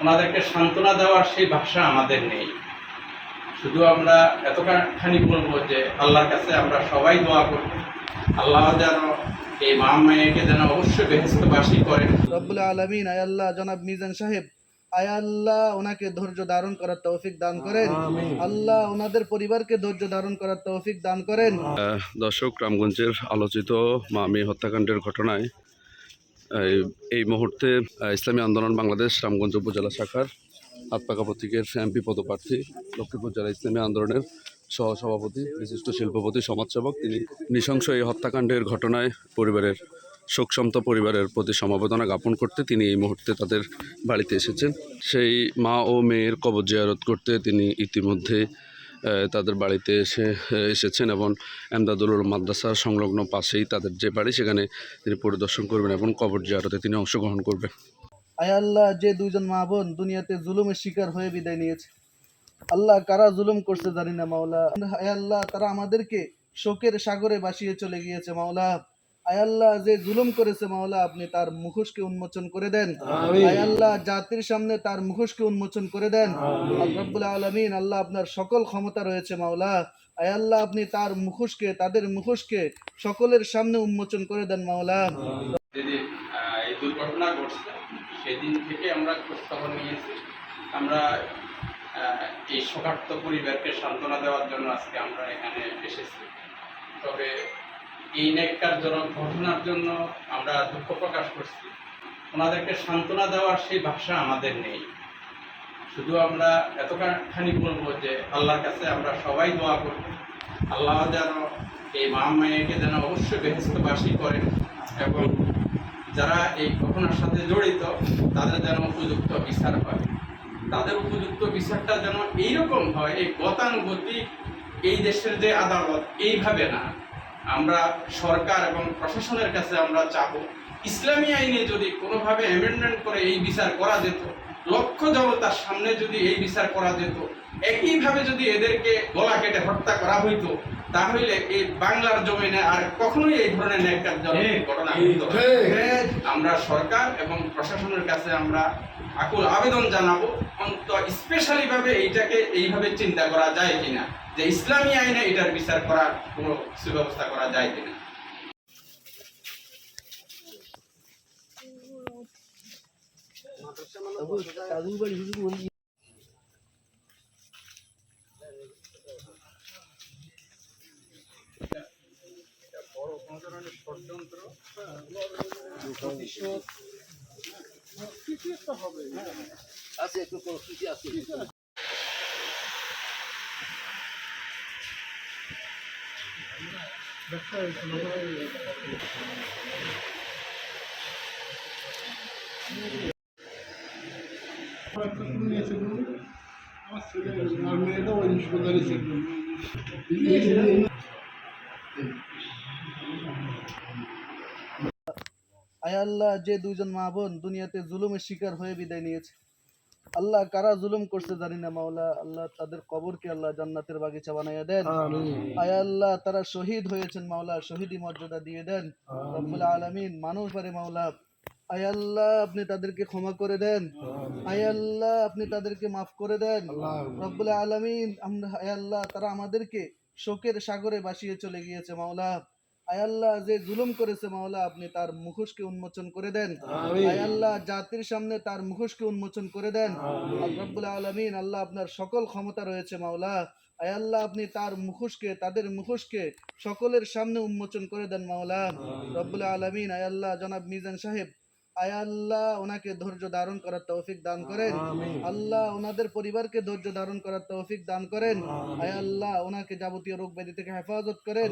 ওনাদেরকে সান্ত্বনা দেওয়ার সেই ভাষা আমাদের নেই। শুধু আমরা এতখানি বলব যে আল্লাহর কাছে আমরা সবাই দোয়া করব। আল্লাহ যেন এই মা মায়েকে যেন অবশ্যই বেহেস্তবাসী করেন। রব্বুল আলমিন আয় আল্লাহ জনাব মিজান সাহেব আয় আল্লাহ ওনাকে ধৈর্য ধারণ করার তৌফিক দান করেন। আল্লাহ ওনাদের পরিবারকে ধৈর্য ধারণ করার তৌফিক দান করেন। আহ, দর্শক রামগঞ্জের আলোচিত মামি হত্যাকাণ্ডের ঘটনায় এই- মুহূর্তে ইসলামী আন্দোলন বাংলাদেশ রামগঞ্জ উপজেলা শাখার হাতপাকা প্রতীকের এমপি পদপ্রার্থী, লক্ষ্মীপুর জেলা ইসলামী আন্দোলনের সহসভাপতি, বিশিষ্ট শিল্পপতি, সমাজসেবক। তিনি নৃশংস এই হত্যাকাণ্ডের ঘটনায় পরিবারের, শোকসন্ত পরিবারের প্রতি সমবেদনা জ্ঞাপন করতে তিনি এই মুহূর্তে তাদের বাড়িতে এসেছেন। সেই মা ও মেয়ের কবর জিয়ারত করতে তিনি ইতিমধ্যে তাদের বাড়িতে এসে এসেছেন এবং এমদাদুল মাদ্রাসার সংলগ্ন পাশেই তাদের যে বাড়ি, সেখানে তিনি পরিদর্শন করবেন এবং কবর জিয়ারতে তিনি অংশগ্রহণ করবেন। আয় আল্লাহ, যে দুইজন মা বোন দুনিয়াতে জুলুমের শিকার হয়ে বিদায় নিয়েছে। আল্লাহ কারা জুলুম করছে জানি না, মাওলা। আয় আল্লাহ, তারা আমাদেরকে শোকের সাগরে বাসিয়ে চলে গিয়েছে, মাওলা। আয় আল্লাহ যে জুলুম করেছে মাওলা আপনি তার মুখোশকে উন্মোচন করে দেন। আয় আল্লাহ জাতির সামনে তার মুখোশকে উন্মোচন করে দেন। রব্বুল আলমিন আল্লাহ আপনার সকল ক্ষমতা রয়েছে মাওলা। আয় আল্লাহ আপনি তার মুখোশকে তাদের মুখোশকে সকলের সামনে উন্মোচন করে দেন মাওলা। এই দুর্ঘটনা ঘটছে সেদিন থেকে আমরা খোঁজখবর নিয়েছি। আমরা এই শোকার্ত পরিবারকে সান্ত্বনা দেওয়ার জন্য আজকে আমরা এখানে এসেছি। তবে এই ন্যাক্কারজনক ঘটনার জন্য আমরা দুঃখ প্রকাশ করছি। ওনাদেরকে সান্ত্বনা দেওয়ার সেই ভাষা আমাদের নেই। শুধু আমরা এতখানি বলব যে আল্লাহর কাছে আমরা সবাই দোয়া করব। আল্লাহ যেন এই মা মায়েকে যেন অবশ্যই বেহেস্তবাসী করেন এবং যারা এই ঘটনার সাথে জড়িত, তাদের যেন উপযুক্ত বিচার হয়। তাদের উপযুক্ত বিচারটা যেন এইরকম হয়, এই গতানুগতিক, এই দেশের যে আদালত, এইভাবে না। আমরা সরকার এবং প্রশাসনের কাছে আমরা চাব। ইসলামী আইনে যদি কোনোভাবে অ্যামেন্ডমেন্ট করে এই বিচার করা যেত, লক্ষ জনতার সামনে যদি এই বিচার করা যেত, একইভাবে যদি এদেরকে গলা কেটে হত্যা করা হইতো তাহলে এই বাংলার জমিনে আর কখনোই এই ধরনের ন্যাক্কারজনক ঘটনা আমরা সরকার এবং প্রশাসনের কাছে আমরা আকুল আবেদন জানাব অন্ত স্পেশালি ভাবে এইটাকে এইভাবে চিন্তা করা যায় কিনা যে ইসলামী আইনে এটার বিচার করার কোনো সুব্যবস্থা করা যায় কিনা। বড় প্রতিশোধ আমার ছেলে আর মেয়েটা ওই হাসপাতালে ছিল আয় আল্লাহ যে দুইজন মা বোন দুনিয়াতে জুলুমের শিকার হয়ে বিদায় নিয়েছে। আল্লাহ কারা জুলুম করছে জানি না মাওলা। আল্লাহ তাদের কবরকে আল্লাহ জান্নাতের বাগিচা বানাইয়া দেন। আয় আল্লাহ তারা শহীদ হয়েছেন মাওলা। শহীদি মর্যাদা দিয়ে দেন। রব্বুল আলামিন মানুষ পারে মাওলা। আয় আল্লাহ আপনি তাদেরকে ক্ষমা করে দেন। আয় আল্লাহ আপনি তাদেরকে মাফ করে দেন। রব্বুল আলামিন আমরা আয় আল্লাহ তারা আমাদেরকে শোকের সাগরে বাসিয়ে চলে গিয়েছে মাওলা। আয় আল্লাহ যে জুলুম করেছে মাওলা আপনি তার মুখোশকে উন্মোচন করে দেন। আয় আল্লাহ জাতির সামনে তার মুখোশকে উন্মোচন করে দেন। রব্বুল আলমিন আল্লাহ আপনার সকল ক্ষমতা রয়েছে মাওলা। আয় আল্লাহ আপনি তার মুখোশকে তাদের মুখোশকে সকলের সামনে উন্মোচন করে দেন মাওলা। রব্বুল আলমিন আয় আল্লাহ জনাব মিজান সাহেব আয় আল্লাহ ওনাকে ধৈর্য ধারণ করার তৌফিক দান করেন। আল্লাহ ওনাদের পরিবারকে ধৈর্য ধারণ করার তৌফিক দান করেন। আয় আল্লাহ ওনাকে যাবতীয় রোগ ব্যাধি থেকে হেফাজত করেন।